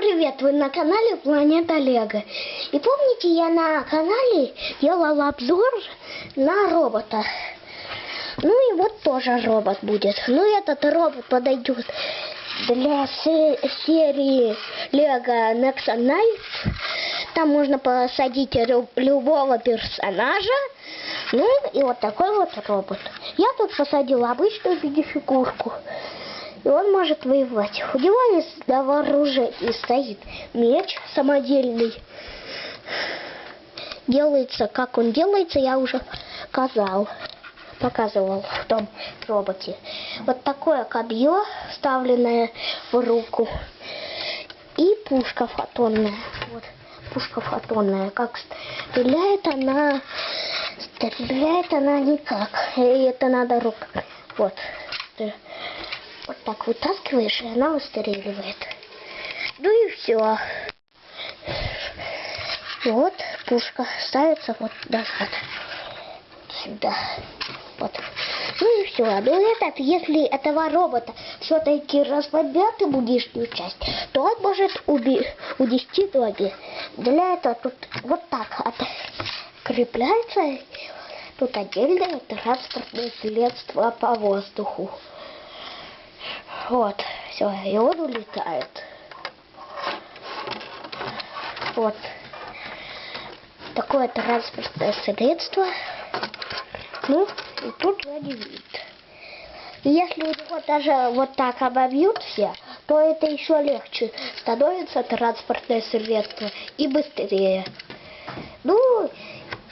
привет! Вы на канале Планета Лего. И помните, я на канале делал обзор на робота. Ну и вот тоже робот будет. Ну этот робот подойдет для серии Лего Nexa Knights. Там можно посадить любого персонажа. Ну и вот такой вот робот. Я тут посадил обычную мини-фигурку. И он может воевать. У него есть до вооружения стоит меч самодельный. Делается, как он делается, я уже сказал, показывал в том роботе. Вот такое копье, вставленное в руку. И пушка фотонная. Вот, пушка фотонная. Как стреляет она... Стреляет она никак. И это надо рук. Вот вот так вытаскиваешь, и она выстреливает. Ну и все. И вот пушка ставится вот назад. Сюда. Вот. Ну и все. Ну этот, если этого робота все-таки разбомбят ему лишнюю часть, то он может уби унести ноги. Для этого тут вот так открепляется. Тут отдельное транспортное средство по воздуху. Вот, все, и он улетает. Вот. Такое транспортное средство. Ну, и тут сзади вид. И если у него даже вот так обобьют все, то это еще легче становится транспортное средство и быстрее. Ну,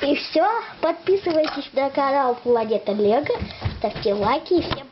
и все. Подписывайтесь на канал Планета Лего, ставьте лайки и всем